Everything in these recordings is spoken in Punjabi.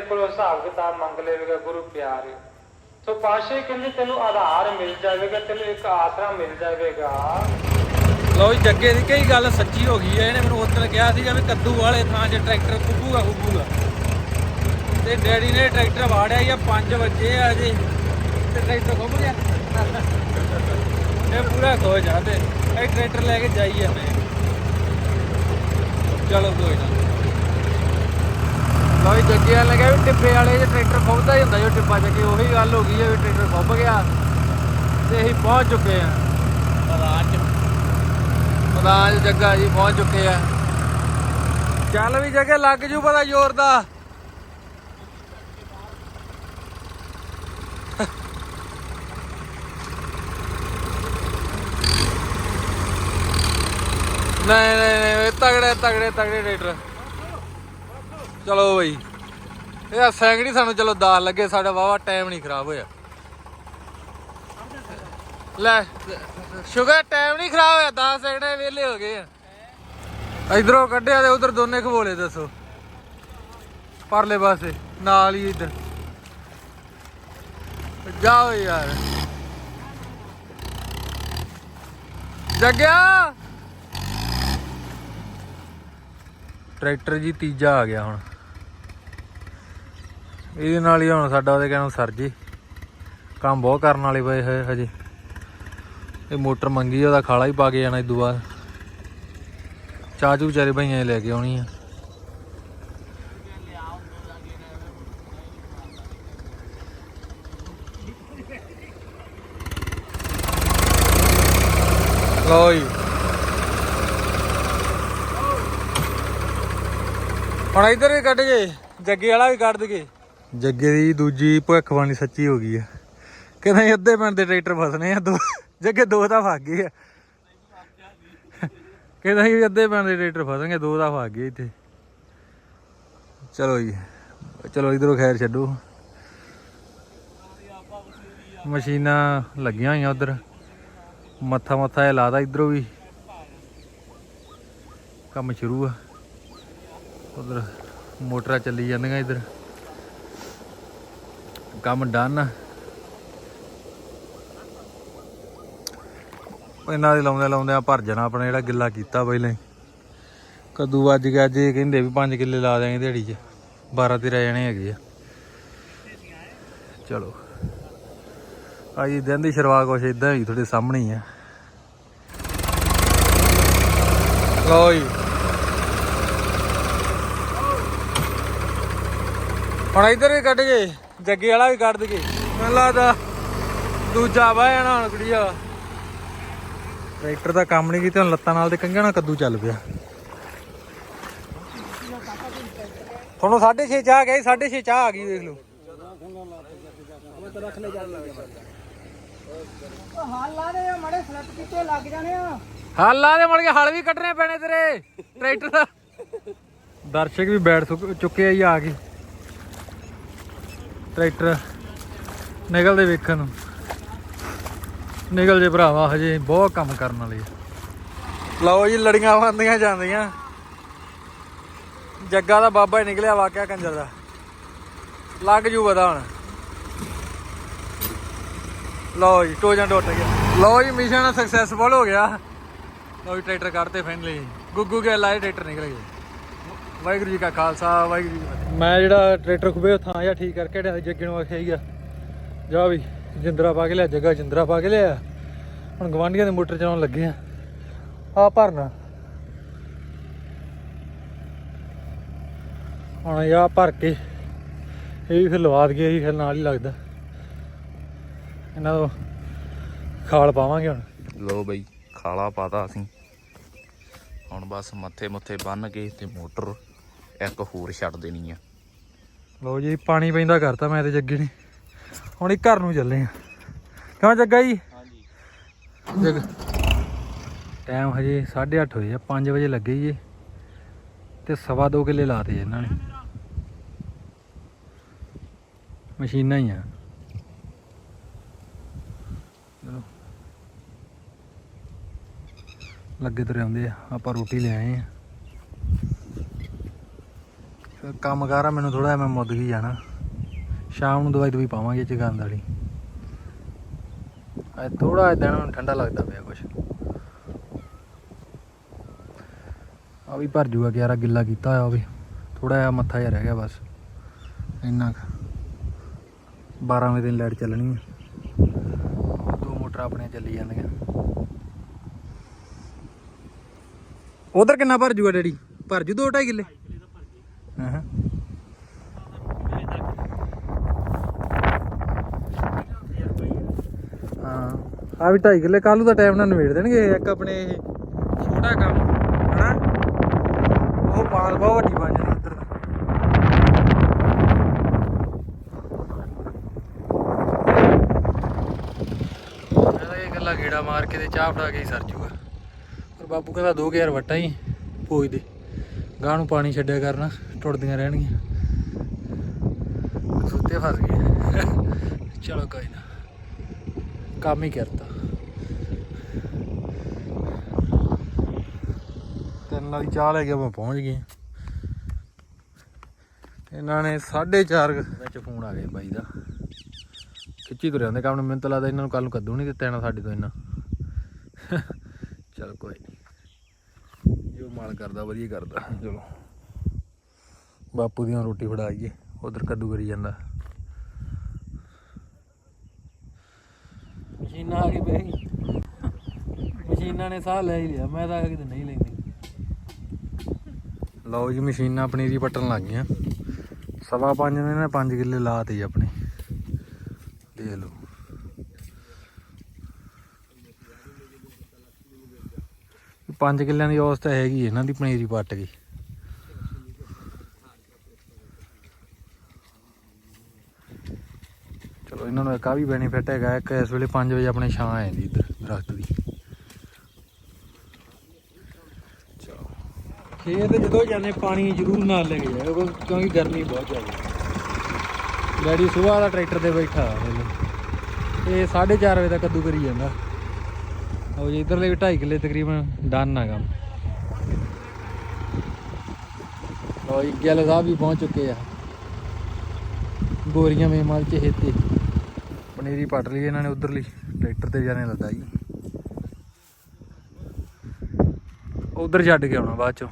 ਤੇਰੇ ਕੋਲੋਂ ਹਿਸਾਬ ਕਿਤਾਬ ਮੰਗ ਲਏਗਾ ਗੁਰੂ ਪਿਆਰੇ ਸੋ ਪਾਸ਼ੇ ਕਹਿੰਦੇ, ਤੈਨੂੰ ਆਧਾਰ ਮਿਲ ਜਾਵੇਗਾ, ਤੈਨੂੰ ਇੱਕ ਆਸਰਾ ਮਿਲ ਜਾਵੇਗਾ। ਲਓ ਜੱਗੇ ਦੀ ਕਈ ਗੱਲ ਸੱਚੀ ਹੋ ਗਈ ਹੈ। ਇਹਨੇ ਮੈਨੂੰ ਉਸ ਕਿਹਾ ਸੀਗਾ ਵੀ ਕੱਦੂ ਵਾਲੇ ਥਾਂ 'ਚ ਟਰੈਕਟਰ ਖੁੱਬੂਗਾ ਖੁੱਬੂਗਾ ਤੇ ਡੈਡੀ ਨੇ ਟਰੈਕਟਰ ਵਾੜਿਆ ਹੀ ਆ 5 ਵਜੇ ਆ ਜੀ ਤੇ ਟਰੈਕਟਰ ਖੁੱਬ ਗਿਆ। ਇਹ ਪੂਰਾ ਖੋ ਜਾ ਇਹ ਟਰੈਕਟਰ ਲੈ ਕੇ ਜਾਈਏ ਮੈਂ। ਚਲੋ ਕੋਈ ਨਾ। ਜੀ ਜੱਗੇ ਵਾਲੇ ਕਹਿੰਦੇ ਵੀ ਟਿੱਬੇ ਵਾਲੇ ਜੇ ਟਰੈਕਟਰ ਖੁੱਬਦਾ ਹੀ ਹੁੰਦਾ ਜੋ ਟਿੱਬਾ ਚੱਕੇ ਉਹੀ ਗੱਲ ਹੋ ਗਈ ਹੈ ਵੀ ਟਰੈਕਟਰ ਖੁੱਬ ਗਿਆ। ਤੇ ਅਸੀਂ ਪਹੁੰਚ ਚੁੱਕੇ ਆ। ਮੈਦਾਨ 'ਚ ਜੱਗਾ ਜੀ ਪਹੁੰਚ ਚੁੱਕੇ ਆ। ਚੱਲ ਵੀ ਜੱਗੇ ਲੱਗ ਜੂ ਪਤਾ ਜ਼ੋਰ ਦਾ। ਨਹੀਂ ਨਹੀਂ ਨਹੀਂ ਤਗੜੇ ਤਗੜੇ ਤਗੜੇ ਰੇਟਰ ਚਲੋ ਬਈ। ਇਹ ਸੈਂਕੜੀ ਸਾਨੂੰ ਚਲੋ ਦਾਲ ਲੱਗੇ, ਸਾਡਾ ਵਾਵਾ ਟਾਈਮ ਨਹੀਂ ਖਰਾਬ ਹੋਇਆ। ਲੈ, ਸ਼ੁਗਰ ਟਾਈਮ ਨਹੀਂ ਖਰਾਬ ਹੋਇਆ 10 ਸੈਕਿੰਡ ਵਿਹਲੇ ਹੋ ਗਏ ਆ। ਇਧਰੋਂ ਕੱਢਿਆ ਤੇ ਉਧਰ ਦੋਨੇ ਖਵੋਲੇ ਦੱਸੋ। ਪਰਲੇ ਪਾਸੇ, ਨਾਲ ਹੀ ਇੱਧਰ। ਜਾਓ ਯਾਰ। ਜੱਗਿਆ! ਟਰੈਕਟਰ ਜੀ ਤੀਜਾ ਆ ਗਿਆ ਹੁਣ। ਇਹਦੇ ਨਾਲ ਹੀ ਹੁਣ ਸਾਡਾ ਉਹਦੇ ਕਹਿਣ ਸਰ ਜੀ। ਕੰਮ ਬਹੁਤ ਕਰਨ ਵਾਲੇ ਪਏ ਹੋਏ ਹਜੇ। ਇਹ ਮੋਟਰ ਮੰਗੀ ਉਹਦਾ ਖਾਲਾ ਹੀ ਪਾ ਕੇ ਜਾਣਾ ਇਦੋਂ ਬਾਅਦ। ਚਾਚੂ ਵਿਚਾਰੇ ਭਈਆਂ ਲੈ ਕੇ ਆਉਣੀ ਆ। ਲਓ ਜੀ। ਹੁਣ ਇਧਰ ਵੀ ਕੱਢ ਗਏ ਜੱਗੇ ਵਾਲਾ ਵੀ ਕੱਢ ਦਗੇ ਜੱਗੇ ਦੀ ਦੂਜੀ ਭਵਿੱਖਬਾਣੀ ਸੱਚੀ ਹੋ ਗਈ ਆ। ਕਹਿੰਦਾ ਸੀ ਅੱਧੇ ਪਿੰਡ ਦੇ ਟਰੈਕਟਰ ਫਸਣੇ ਆ, ਦੋ ਜੱਗੇ ਦੋ ਤਾਂ ਫਸ ਗਏ ਆ। ਕਹਿੰਦਾ ਸੀ ਅੱਧੇ ਪਿੰਡ ਦੇ ਟਰੈਕਟਰ ਫਸਣਗੇ, ਦੋ ਤਾਂ ਫਸ ਗਏ ਇੱਥੇ। ਚਲੋ ਜੀ, ਚਲੋ ਇਧਰੋਂ ਖੈਰ ਛੱਡੋ। ਮਸ਼ੀਨਾਂ ਲੱਗੀਆਂ ਹੋਈਆਂ ਉਧਰ। ਮੱਥਾ ਮੱਥਾ ਇਹ ਲਾਦਾ ਇਧਰੋਂ ਵੀ। ਕੰਮ ਸ਼ੁਰੂ ਆ। ਉਧਰ ਮੋਟਰਾਂ ਚੱਲੀ ਜਾਂਦੀਆਂ ਇਧਰ। ਕੰਮ ਡਨ ਇਹਨਾਂ ਦੇ ਲਾਉਂਦੇ ਲਾਉਂਦੇ ਆ ਭਰ ਜਾਣਾ ਆਪਣਾ ਜਿਹੜਾ ਗਿੱਲਾ ਕੀਤਾ ਪਹਿਲਾਂ। ਹੀ ਕੱਦੂ ਵੱਜ ਗਿਆ ਅੱਜ ਕਹਿੰਦੇ ਵੀ 5 ਕਿੱਲੇ ਲਾ ਦਿਆਂਗੇ ਦਿਹਾੜੀ 'ਚ। 12 13 ਜਣੇ ਹੈਗੇ ਆ। ਚਲੋ। ਆਈ ਦਿਨ ਦੀ ਸ਼ੁਰੂਆਤ ਕੁਛ ਇਦਾਂ ਹੀ ਤੁਹਾਡੇ ਸਾਹਮਣੇ ਹੀ ਆ। ਲਓ ਜੀ। ਹੁਣ ਇਧਰ ਵੀ ਕੱਢ ਗਏ ਜੱਗੇ ਵਾਲਾ ਵੀ ਕੱਢ ਦਗੇ ਮੈਨੂੰ ਲੱਗਦਾ ਦੂਜਾ ਵਾ ਜਾਣਾ ਹੁਣ ਕੁੜੀਆ। ਟਰੈਕਟਰ ਦਾ ਕੰਮ ਨਹੀਂ ਕੀਤਾ ਹੁਣ ਲੱਤਾਂ ਨਾਲ ਤੇ ਨਾਲ ਕੱਦੂ ਚੱਲ ਪਿਆ। ਤੁਹਾਨੂੰ 6:30 ਚਾਹ ਗਈ 6:30 ਚਾਹ ਆ ਗਈ ਦੇਖ ਲਓ। ਹਾਲ ਲਾ ਦੇ ਮੜੇ ਕੀਤੇ ਲੱਗ ਜਾਣੇ ਆ। ਹਲ ਲਾ ਦੇ ਮੜ ਕੇ ਹਲ ਵੀ ਕੱਢਣੇ ਪੈਣੇ ਤੇਰੇ ਟਰੈਕਟਰ ਦਾ। ਦਰਸ਼ਕ ਵੀ ਬੈਠ ਚੁੱਕੇ ਆ ਜੀ ਆ ਗਏ। ਟਰੈਕਟਰ ਨਿਕਲਦੇ ਵੇਖਣ ਨੂੰ। ਨਿਕਲ ਜੇ ਭਰਾਵਾ, ਹਜੇ ਬਹੁਤ ਕੰਮ ਕਰਨ ਵਾਲੇ ਲਓ ਜੀ, ਲੜੀਆਂ ਬੰਦੀਆਂ ਜਾਂਦੀਆਂ। ਜੱਗਾ ਦਾ ਬਾਬਾ ਹੀ ਨਿਕਲਿਆ ਵਾਕਿਆ ਕੰਜਰ ਦਾ। ਲੱਗ ਜੂ ਪਤਾ ਹੁਣ। ਲਓ ਜੀ ਟੋਜਾਂ ਟੁੱਟ ਗਿਆ। ਲਓ ਜੀ ਮਿਸ਼ਨ ਸਕਸੈਸਫੁਲ ਹੋ ਗਿਆ। ਲਓ ਜੀ, ਟਰੈਕਟਰ ਕੱਢਤੇ ਫਾਈਨਲੀ ਗੁੱਗੂ ਕੇ ਲਾਏ, ਟਰੈਕਟਰ ਨਿਕਲ ਗਏ। ਵਾਹਿਗੁਰੂ ਜੀ ਕਾ ਖਾਲਸਾ ਵਾਹਿਗੁਰੂ ਜੀ ਕੀ ਫਤਿਹ। ਮੈਂ ਜਿਹੜਾ ਟਰੈਕਟਰ ਖੁਬੇ ਥਾਂ ਜਾਂ ਠੀਕ ਕਰਕੇ ਹਟਿਆ ਜੱਗੇ ਨੂੰ ਆਖਿਆ ਸੀਗਾ ਜਾ ਵੀ ਜਿੰਦਰਾ ਪਾ ਕੇ ਲਿਆ ਜੱਗਾ ਜਿੰਦਰਾ ਪਾ ਕੇ ਲਿਆ। ਹੁਣ ਗਵਾਂਢੀਆਂ ਦੇ ਮੋਟਰ ਚਲਾਉਣ ਲੱਗੇ ਆ। ਆ ਭਰਨਾ। ਹੁਣ ਇਹ ਆ ਭਰ ਕੇ ਇਹ ਵੀ ਫਿਰ ਲਵਾ ਦਈਏ ਇਹ ਫਿਰ ਨਾਲ ਹੀ ਲੱਗਦਾ। ਇਹਨਾਂ ਦਾ ਖਾਲ ਪਾਵਾਂਗੇ ਹੁਣ। ਲੋ ਬਈ ਖਾਲਾ ਪਾਤਾ ਅਸੀਂ। ਹੁਣ ਬਸ ਮੱਥੇ ਮੁੱਥੇ ਬੰਨ ਕੇ ਤੇ ਮੋਟਰ ਇੱਕ ਹੋਰ ਛੱਡ ਦੇਣੀ ਆ। ਲਓ ਜੀ ਪਾਣੀ ਪੈਂਦਾ ਕਰਤਾ ਮੈਂ ਤੇ ਜੱਗੇ ਨੇ। ਹੁਣ ਇੱਕ ਘਰ ਨੂੰ ਚੱਲੇ ਆ। ਕਿਉਂ ਜੱਗਾ ਜੀ? ਹਾਂਜੀ। ਜੱਗ ਟਾਈਮ ਹਜੇ 8:30 ਹੋਏ ਆ 5 ਵਜੇ ਲੱਗੇ ਜੀ ਇਹ। ਤੇ ਸਵਾ ਦੋ ਕਿੱਲੇ ਲਾਤੇ ਇਹਨਾਂ ਨੇ। ਮਸ਼ੀਨਾਂ ਹੀ ਆ। ਲੱਗੇ ਤੁਰੇ ਆਉਂਦੇ ਆ, ਆਪਾਂ ਰੋਟੀ ਲੈ ਆਏ ਆ। ਫਿਰ ਕੰਮ ਕਾਰ ਆ, ਮੈਨੂੰ ਥੋੜਾ ਮੈਂ ਮੁੱਦ ਗਈ ਜਾਣਾ। ਸ਼ਾਮ ਨੂੰ ਦਵਾਈ ਦਵਾਈ ਪਾਵਾਂਗੇ ਚ ਗੰਦ ਵਾਲੀ। ਅੱਜ ਥੋੜਾ ਦਿਨ ਹੁਣ ਠੰਡਾ ਲੱਗਦਾ ਪਿਆ ਕੁਛ। ਆ ਵੀ ਭਰ ਜੂਗਾ ਯਾਰਾ ਗਿੱਲਾ ਕੀਤਾ ਹੋਇਆ ਉਹ ਵੀ। ਥੋੜਾ ਜਿਹਾ ਮੱਥਾ ਜਿਹਾ ਰਹਿ ਗਿਆ ਬਸ। ਇੰਨਾ ਕੁ। 12 ਵਜੇ ਦਿਨ ਲਾਈਟ ਚੱਲਣੀ ਹੈ ਦੋ ਮੋਟਰ ਆਪਣੇ ਚੱਲੀ ਜਾਂਦੀਆਂ। ਉਧਰ ਕਿੰਨਾ ਭਰ ਜੂਗਾ ਡੈਡੀ? ਭਰ ਜੂ 2.5 ਕਿੱਲੇ? ਹਾਂ ਆ ਵੀ 2.5 ਕਿੱਲੇ ਕੱਲੂ ਦਾ ਟਾਈਮ ਨਾਲ ਨਵੇੜ ਦੇਣਗੇ ਇੱਕ ਆਪਣੇ ਇਹ ਛੋਟਾ ਕੰਮ, ਹਨਾ? ਉਹ ਪਾਲ ਬਹੁਤ ਵੱਡੀ ਬਣ ਜਾਣੀ ਉੱਧਰ ਮੈਂ ਤਾਂ ਇਹ ਗੱਲਾਂ ਗੇੜਾ ਮਾਰ ਕੇ ਤੇ ਚਾਹ ਫੜਾ ਕੇ ਹੀ ਸਰ ਜੂਗਾ। ਬਾਪੂ ਕਹਿੰਦਾ 2000 ਵੱਟਾਂ ਹੀ ਪੋਜ ਦੇ। ਗਾਂ ਨੂੰ ਪਾਣੀ ਛੱਡਿਆ ਕਰਨਾ, ਟੁੱਟਦੀਆਂ ਰਹਿਣਗੀਆਂ। ਸੁੱਤੇ ਫਸ ਗਏ। ਚਲੋ ਕੋਈ ਨਾ। ਕੰਮ ਹੀ ਕਰਤਾ। ਤਿੰਨ ਵਾਲੀ ਚਾਹ ਲੈ ਕੇ ਆਪਾਂ ਪਹੁੰਚ ਗਏ। ਇਹਨਾਂ ਨੇ 4:30 ਵਿੱਚ ਫੋਨ ਆ ਗਿਆ ਬਾਈ ਦਾ। ਖਿੱਚੀ ਤੁਰੇ ਹੁੰਦੇ ਕੰਮ ਨੂੰ। ਮੈਨੂੰ ਤਾਂ ਲੱਗਦਾ ਇਹਨਾਂ ਨੂੰ ਕੱਲ ਨੂੰ ਕੱਦੂ ਨਹੀਂ ਦਿੱਤਾ ਇਹਨਾਂ ਸਾਡੇ ਤੋਂ ਇਹਨਾਂ ਚਲ ਕੋਈ ਨਹੀਂ ਮਾਲ ਕਰਦਾ ਵਧੀਆ ਕਰਦਾ। ਚਲੋ। ਬਾਪੂ ਦੀਆਂ ਰੋਟੀ ਫੜਾਈਏ ਉਧਰ ਕੱਦੂ ਕਰੀ ਜਾਂਦਾ। ਮਸ਼ੀਨਾਂ ਆ ਗਈ ਬਈ। ਮਸ਼ੀਨਾਂ ਨੇ ਸਾਹ ਲੈ ਹੀ ਲਿਆ ਮੈਂ ਤਾਂ ਕਿਤੇ ਨਹੀਂ ਲੈਂਦੀ। ਲਓ ਜੀ ਮਸ਼ੀਨਾਂ ਪਨੀਰੀ ਪੱਟਣ ਲੱਗ ਗਈਆਂ। ਸਵਾ ਪੰਜ ਨੇ ਨਾ 5 ਕਿੱਲੇ ਲਾਤੇ ਆਪਣੇ। ਦੇਖ ਲਓ। ਪੰਜ ਕਿੱਲਿਆਂ ਦੀ ਔਸਤ ਹੈਗੀ ਇਹਨਾਂ ਦੀ, ਪਨੀਰੀ ਪੱਟ ਗਈ ਚਲੋ, ਇਹਨਾਂ ਨੂੰ ਇੱਕ ਆ ਵੀ ਬੈਨੀਫਿਟ ਹੈਗਾ, ਇੱਕ ਇਸ ਵੇਲੇ 5 ਵਜੇ ਆਪਣੇ ਛਾਂ ਆ ਜਾਂਦੀ ਇੱਧਰ, ਦਰਖਤ ਦੀ। ਚਲੋ। ਖੇਤ ਜਦੋਂ ਜਾਂਦੇ, ਪਾਣੀ ਜ਼ਰੂਰ ਨਾਲ ਲੈ ਕੇ ਜਾਇਓ, ਕਿਉਂਕਿ ਗਰਮੀ ਬਹੁਤ ਜ਼ਿਆਦਾ ਡੈਡੀ ਸਵੇਰ ਦਾ ਟਰੈਕਟਰ ਤੇ ਬੈਠਾ ਇਹ 4:30 ਵਜੇ ਤੱਕ ਕੱਦੂ ਕਰੀ ਜਾਂਦਾ। ਉਹ ਜੀ, ਇਧਰਲੇ ਵੀ 2.5 ਕਿੱਲੇ ਤਕਰੀਬਨ ਡਨ ਆ ਕੰਮ। ਲੋ ਜੀ, ਗਿੱਲ ਸਾਹਿਬ ਵੀ ਪਹੁੰਚ ਚੁੱਕੇ ਆ। ਗੋਰੀਆਂ ਮੇਮਾਲ ਚ ਹੇਤੇ ਪਨੀਰੀ ਪੱਟ ਲਈ ਇਹਨਾਂ ਨੇ ਉਧਰਲੀ, ਟਰੈਕਟਰ ਤੇ ਜਾਣੇ ਲੱਗਾ ਜੀ। ਉਧਰ ਛੱਡ ਕੇ ਆਉਣਾ ਬਾਅਦ ਚੋਂ।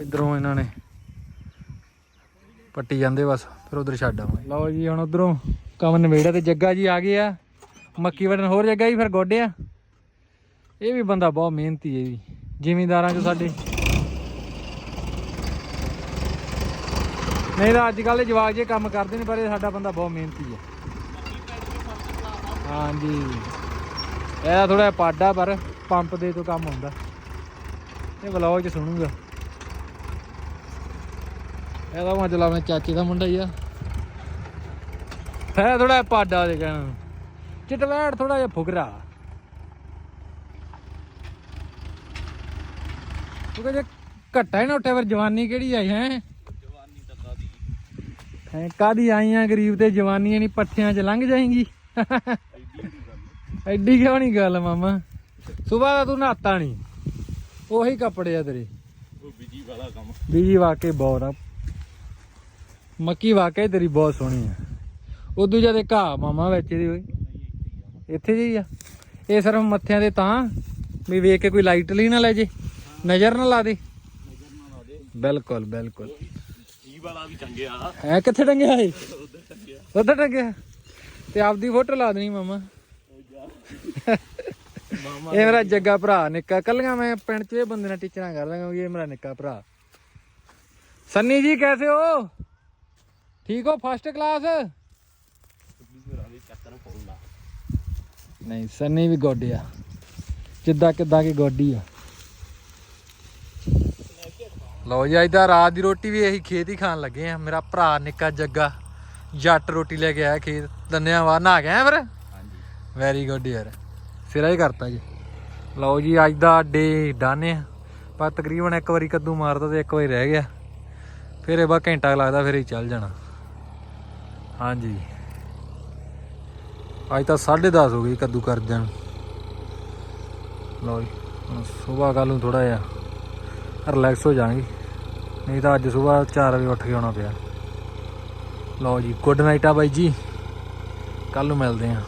ਇਧਰੋਂ ਇਹਨਾਂ ਨੇ ਪੱਟੀ ਜਾਂਦੇ ਬਸ, ਫਿਰ ਉਧਰ ਛੱਡ ਆਵਾਂਗੇ। ਲਓ ਜੀ, ਹੁਣ ਉਧਰੋਂ ਕੰਮ ਨਵੇੜਾ ਤੇ ਜੱਗਾ ਜੀ ਆ ਗਏ ਆ। ਮੱਕੀ ਵੜਨ ਹੋਰ ਜਗ੍ਹਾ ਜੀ, ਫਿਰ ਗੋਡੇ ਆ। ਇਹ ਵੀ ਬੰਦਾ ਬਹੁਤ ਮਿਹਨਤੀ ਹੈ ਵੀ ਜ਼ਿਮੀਂਦਾਰਾਂ ਚ ਸਾਡੇ। ਨਹੀਂ ਤਾਂ ਅੱਜ ਕੱਲ੍ਹ ਜਵਾਕ ਜੇ ਕੰਮ ਕਰਦੇ ਨੇ, ਪਰ ਇਹ ਸਾਡਾ ਬੰਦਾ ਬਹੁਤ ਮਿਹਨਤੀ ਹੈ। ਹਾਂਜੀ। ਇਹਦਾ ਥੋੜਾ ਪਾਡਾ, ਪਰ ਪੰਪ ਦੇ ਤੋਂ ਕੰਮ ਹੁੰਦਾ। ਇਹ ਵਲੌਗ ਚ ਸੁਣੂਗਾ। ਇਹਦਾ ਮਤਲਬ ਆਪਣੇ ਚਾਚੇ ਦਾ ਮੁੰਡਾ ਹੀ ਆ। ਹੈ ਥੋੜਾ ਪਾਡਾ ਦੇ ਕਹਿਣਾ ਚਟਵੈੜ ਥੋੜਾ ਜਿਹਾ ਫੁਗਰਾ ਤੂੰ ਜੇ ਘੱਟਾ ਹੀ ਨਾ ਉੱਠੇ ਫਿਰ ਜਵਾਨੀ ਕਿਹੜੀ ਆਈ ਹੈ? ਜਵਾਨੀ ਤਾਂ ਕਾਦੀ ਹੈ ਕਾਦੀ ਆਈਆਂ ਗਰੀਬ ਤੇ ਜਵਾਨੀਆਂ ਨਹੀਂ ਪੱਠਿਆਂ 'ਚ ਲੰਘ ਜਾਏਗੀ। ਐਡੀ ਕਿਉਂ ਨਹੀਂ ਗੱਲ ਮਾਮਾ? ਸਵੇਰ ਦਾ ਤੂੰ ਨਹਾਤਾ ਨਹੀਂ। ਉਹੀ ਕੱਪੜੇ ਆ ਤੇਰੇ। ਉਹ ਬਿਜ਼ੀ ਵਾਲਾ ਕੰਮ। ਬੀਜੀ ਵਾਕਈ ਬਹੁਤ ਆ। ਮੱਕੀ ਵਾਕਈ ਤੇਰੀ ਬਹੁਤ ਸੋਹਣੀ ਆ। ਉਦੋਂ ਜਦੇ ਘਾਹ ਮਾਮਾ ਵਿੱਚ ਇਹਦੀ ਓਏ ਇੱਥੇ ਜੀ ਆ। ਇਹ ਸਿਰਫ ਮੱਥਿਆਂ ਦੇ ਤਾਂ ਵੀ ਵੇਖ ਕੇ ਕੋਈ ਲਾਈਟ ਲਈ ਨਾ ਲੈ ਜੇ। ਨਜ਼ਰ ਨਾ ਲਾ ਦੇ। ਬਿਲਕੁਲ ਬਿਲਕੁਲ। ਜੀ ਵਾਲਾ ਵੀ ਚੰਗਿਆ ਹੈ ਕਿੱਥੇ ਟੰਗਿਆ ਏ ਉੱਧਰ ਟੰਗਿਆ। ਤੇ ਆਪਦੀ ਫੋਟੋ ਲਾ ਦੇਣੀ ਮਾਮਾ। ਇਹ ਮੇਰਾ ਜੱਗਾ ਭਰਾ, ਨਿੱਕਾ। ਕੱਲੀਆਂ ਮੈਂ ਪਿੰਡ 'ਚ ਇਹ ਬੰਦੇ ਨਾਲ ਟੀਚਰਾਂ ਕਰਦਾ ਕਿਉਂਕਿ ਇਹ ਮੇਰਾ ਨਿੱਕਾ ਭਰਾ। ਸੰਨੀ ਜੀ, ਕੈਸੇ ਹੋ? ਠੀਕ ਹੋ ਫਸਟ ਕਲਾਸ ਨਹੀਂ ਸੰਨੀ ਵੀ ਗੋਡੀ ਆ। ਜਿੱਦਾਂ ਕਿੱਦਾਂ ਕੀ ਗੋਡੀ ਆ? ਲਓ ਜੀ ਅੱਜ ਦਾ ਰਾਤ ਦੀ ਰੋਟੀ ਵੀ ਇਹੀ ਖੇਤ ਹੀ ਖਾਣ ਲੱਗੇ ਆ। ਮੇਰਾ ਭਰਾ ਨਿੱਕਾ ਜੱਗਾ ਜੱਟ ਰੋਟੀ ਲੈ ਕੇ ਆਇਆ ਖੇਤ। ਧੰਨਵਾਦ ਨਹਾ ਗਿਆ ਫਿਰ? ਹਾਂਜੀ। ਵੈਰੀ ਗੁੱਡ ਯਾਰ। ਸਿਰਾ ਹੀ ਕਰਤਾ ਜੀ। ਲਓ ਜੀ ਅੱਜ ਦਾ ਡੇ ਡਨ ਆ। ਪਰ ਤਕਰੀਬਨ ਇੱਕ ਵਾਰੀ ਕੱਦੂ ਮਾਰਦਾ ਤੇ ਇੱਕ ਵਾਰੀ ਰਹਿ ਗਿਆ। ਫਿਰ ਇਹ ਬਾ ਘੰਟਾ ਲੱਗਦਾ ਫਿਰ ਹੀ ਚੱਲ ਜਾਣਾ। ਹਾਂਜੀ। ਅੱਜ ਤਾਂ 10:30 ਹੋ ਗਈ ਕੱਦੂ ਕਰ ਦੇਣ ਲਓ ਜੀ ਸਵੇਰ ਕੱਲ ਨੂੰ ਥੋੜਾ ਜਿਹਾ ਰਿਲੈਕਸ ਹੋ ਜਾਾਂਗੇ ਨਹੀਂ ਤਾਂ ਅੱਜ ਸਵੇਰ 4 ਵਜੇ ਉੱਠ ਕੇ ਆਉਣਾ ਪਿਆ। ਲਓ ਜੀ ਗੁੱਡ ਨਾਈਟ ਆ ਬਾਈ ਜੀ। ਕੱਲ ਨੂੰ ਮਿਲਦੇ ਆਂ